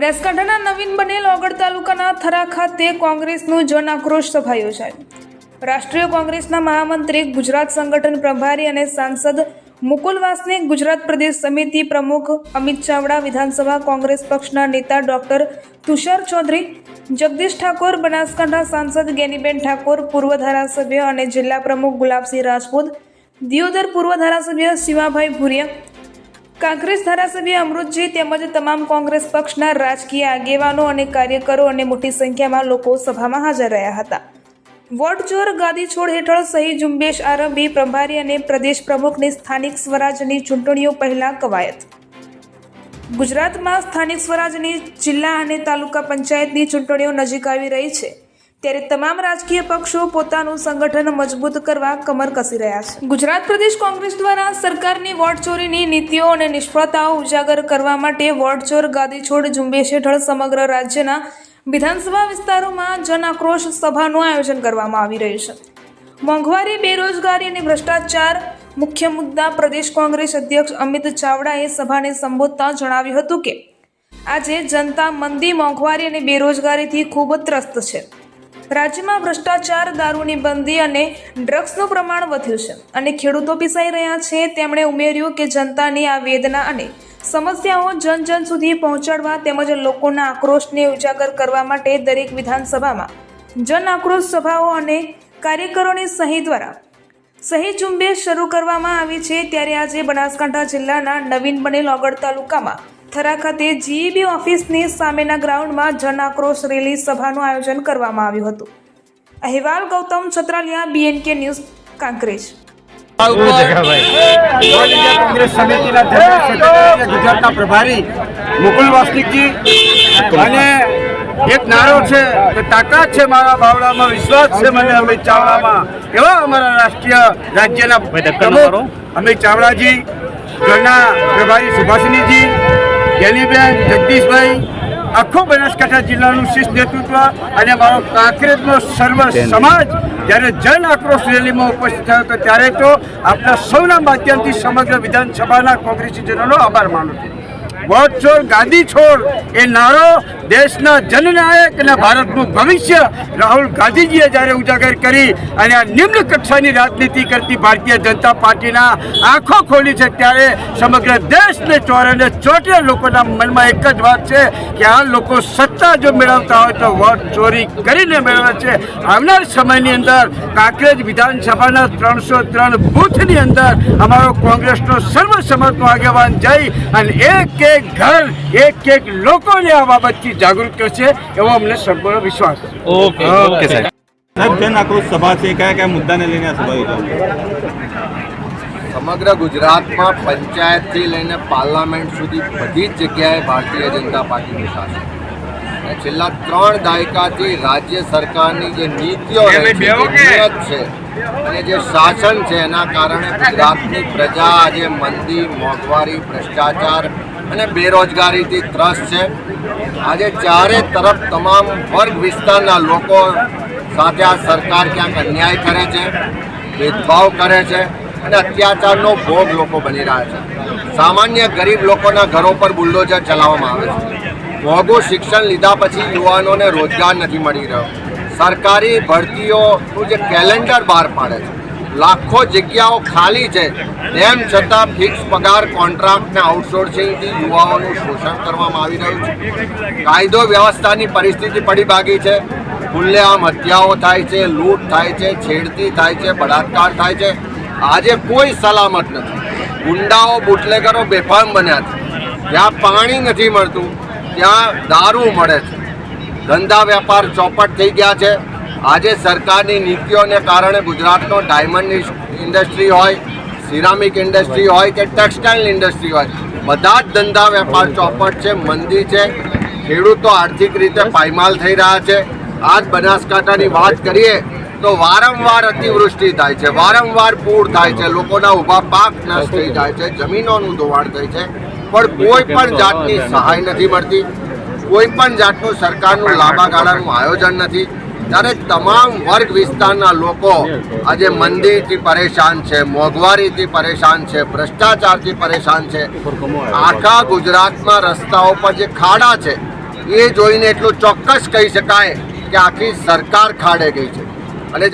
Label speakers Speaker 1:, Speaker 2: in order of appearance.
Speaker 1: બનાસકાંઠાના નવીન બનેલ ઓગળ તાલુકાના થરા ખાતે કોંગ્રેસનું જન આક્રોશ સભા યોજાઈ. રાષ્ટ્રીય કોંગ્રેસના મહામંત્રી, ગુજરાત સંગઠન પ્રભારી અને સાંસદ મુકુલ વાસનિક, ગુજરાત પ્રદેશ સમિતિ પ્રમુખ અમિત ચાવડા, વિધાનસભા કોંગ્રેસ પક્ષના નેતા ડોક્ટર તુષાર ચૌધરી, જગદીશ ઠાકોર, બનાસકાંઠા સાંસદ ગેનીબેન ઠાકોર, પૂર્વ ધારાસભ્ય અને જિલ્લા પ્રમુખ ગુલાબસિંહ રાજપૂત, દિયોદર પૂર્વ ધારાસભ્ય શિવાભાઈ ભુરિયા કાંગ્રેસ ધારાસભ્ય અમૃતજી તેમજ તમામ કોંગ્રેસ પક્ષના રાજકીય આગેવાનો અને કાર્યકરો અને મોટી સંખ્યામાં લોકો સભામાં હાજર રહ્યા હતા. વોટ ચોર ગાદી છોડ હેઠળ સહી ઝુંબેશ આરંભી પ્રભારી અને પ્રદેશ પ્રમુખની સ્થાનિક સ્વરાજની ચૂંટણીઓ પહેલા કવાયત. ગુજરાતમાં સ્થાનિક સ્વરાજની જિલ્લા અને તાલુકા પંચાયતની ચૂંટણીઓ નજીક આવી રહી છે. ત્યારે તમામ રાજકીય પક્ષો પોતાનું સંગઠન મજબૂત કરવા કમર કસી રહ્યા છે. ગુજરાત પ્રદેશ કોંગ્રેસ દ્વારા સરકારની વોટ ચોરીની નીતિઓ અને નિષ્ફળતાઓ ઉજાગર કરવા માટે વોટ ચોર ગાદી ઝુંબેશ હેઠળ સમગ્ર રાજ્યના વિધાનસભા વિસ્તારોમાં જન આક્રોશ સભાનું આયોજન કરવામાં આવી રહ્યું છે. મોંઘવારી, બેરોજગારી અને ભ્રષ્ટાચાર મુખ્ય મુદ્દા પ્રદેશ કોંગ્રેસ અધ્યક્ષ અમિત ચાવડાએ સભાને સંબોધતા જણાવ્યું હતું કે, આજે જનતા મંદી મોંઘવારી અને બેરોજગારીથી ખૂબ ત્રસ્ત છે. રાજ્યમાં ભ્રષ્ટાચાર દારૂની બંધી અને ડ્રગ્સનું પ્રમાણ વધ્યું છે. અને ખેડૂતો પીસાઈ રહ્યા છે. તેમણે ઉમેર્યું કે જનતાની આ વેદના અને સમસ્યાઓ જન જન સુધી પહોંચાડવા તેમજ લોકોના આક્રોશને ઉજાગર કરવા માટે દરેક વિધાનસભામાં જન આક્રોશ સભાઓ અને કાર્યકરોની સહી દ્વારા સહી ઝુંબેશ શરૂ કરવામાં આવી છે. ત્યારે આજે બનાસકાંઠા જિલ્લાના નવીન બનેલ ઓગળ તાલુકામાં થરા ખાતે જીઈબી ઓફિસની સામેના ગ્રાઉન્ડમાં જન આક્રોશ રેલી સભાનું આયોજન કરવામાં આવ્યું હતું. અહેવાલ ગૌતમ છત્રાલિયા બીએનકે ન્યૂઝ કાંકરેજ.
Speaker 2: કોંગ્રેસ સમિતિના ગુજરાતના પ્રભારી મુકુલ વાસનિકજી. અને એક નારો છે કે તાકાત છે મારા બાવડામાં વિશ્વાસ છે મને અમિત ચાવડામાં. એવા અમારા રાષ્ટ્રીય રાજ્યના પ્રમુખ અમિત ચાવડાજી ઘરના પ્રભારી સુભાષિનીજી ગેલીબેન જગદીશભાઈ આખો બનાસકાંઠા જિલ્લાનું શિસ્ત નેતૃત્વ અને મારો કાંકરેજનો સર્વ સમાજ જ્યારે જન આક્રોશ રેલીમાં ઉપસ્થિત થયો હતો ત્યારે તો આપણા સૌના માધ્યમથી સમગ્ર વિધાનસભાના કોંગ્રેસીજનોનો આભાર માનું છું. વોટ છોડ, ગાદી છોડ એ નારો દેશના જનનાયક અને ભારતનું ભવિષ્ય રાહુલ ગાંધીજીએ જ્યારે ઉજાગર કરી અને આ નિમ્ન કક્ષાની રાજનીતિ કરતી ભારતીય જનતા પાર્ટીના આંખો ખોલી છે ત્યારે સમગ્ર દેશને ચોરે ચોટે લોકોના મનમાં એક જ વાત છે કે આ લોકો સત્તા જો મેળવતા હોય તો વોટ ચોરી કરીને મેળવે છે. આવનાર સમયની અંદર કાંકરેજ વિધાનસભાના ત્રણસો ત્રણ બૂથની અંદર અમારો કોંગ્રેસનો સર્વસમર્થ આગેવાન જઈ અને એક એક ઘર એક એક લોકોને આ બાબતથી જાગૃત કરશે એવો અમને સંપૂર્ણ વિશ્વાસ છે.
Speaker 3: ઓકે ઓકે સાહેબ.
Speaker 4: સાહેબ જન આક્રોશ સભા છે કયા કયા મુદ્દાને લઈને આ સભા યોજાશે
Speaker 5: સમગ્ર ગુજરાતમાં પંચાયતથી લઈને પાર્લામેન્ટ સુધી બધી જ જગ્યાએ ભારતીય જનતા પાર્ટીનું શાસન. અને છેલ્લા ત્રણ દાયકાથી રાજ્ય સરકારની જે નીતિઓ છે, છે અને જે શાસન છે એના કારણે ગુજરાતની પ્રજા આજે મંદી મોંઘવારી ભ્રષ્ટાચાર અને બેરોજગારીથી ત્રસ્ત છે. આજે ચારે તરફ તમામ વર્ગ વિસ્તારના લોકો સાથે આ સરકાર ક્યાંક અન્યાય કરે છે, ભેદભાવ કરે છે અને અત્યાચારનો ભોગ લોકો બની રહ્યા છે. સામાન્ય ગરીબ લોકોના ઘરો પર બુલડોઝર ચલાવવામાં આવે છે. મોંઘું શિક્ષણ લીધા પછી યુવાનોને રોજગાર નથી મળી રહ્યો. સરકારી ભરતીઓનું જે કેલેન્ડર બહાર પાડે છે લાખો જગ્યાઓ ખાલી છે. તેમ છતાં ફિક્સ પગાર કોન્ટ્રાક્ટ ને આઉટસોર્સિંગથી યુવાઓનું શોષણ કરવામાં આવી રહ્યું છે. કાયદો વ્યવસ્થાની પરિસ્થિતિ પડી ભાગી છે. ખુલ્લેઆમ હત્યાઓ થાય છે, લૂંટ થાય છે, છેડતી થાય છે, બળાત્કાર થાય છે. આજે કોઈ સલામત નથી. ગુંડાઓ, બુટલેગરો બેફામ બન્યા છે. જ્યાં પાણી નથી મળતું, ત્યાં દારૂ મળે છે. ધંધા વેપાર ચોપટ થઈ ગયા છે. આજે સરકારની નીતિઓને કારણે ગુજરાતનો ડાયમંડ ઇન્ડસ્ટ્રી હોય, સિરામિક ઇન્ડસ્ટ્રી હોય કે ટેક્સટાઇલ ઇન્ડસ્ટ્રી હોય, બધા જ ધંધા વેપાર ચોપટ છે, મંદી છે, ખેડૂતો આર્થિક રીતે પાયમાલ થઈ રહ્યા છે. આજ બનાસકાંઠાની વાત કરીએ તો વારંવાર અતિવૃષ્ટિ થાય છે, વારંવાર પૂર થાય છે, લોકોના ઊભા પાક નષ્ટ થઈ જાય છે, જમીનોનું ધોવાણ થાય છે. પણ કોઈ પણ જાતની સહાય નથી મળતી, કોઈ પણ જાતનું સરકારનું લાંબા ગાળાનું આયોજન નથી. ત્યારે તમામ વર્ગ વિસ્તારના લોકો આજે મંદીથી પરેશાન છે, મોંઘવારીથી પરેશાન છે, ભ્રષ્ટાચારથી પરેશાન છે. આખા ગુજરાતમાં રસ્તાઓ પર જે ખાડા છે, એ જોઈને એટલું ચોક્કસ કહી શકાય કે આખી સરકાર ખાડે ગઈ છે.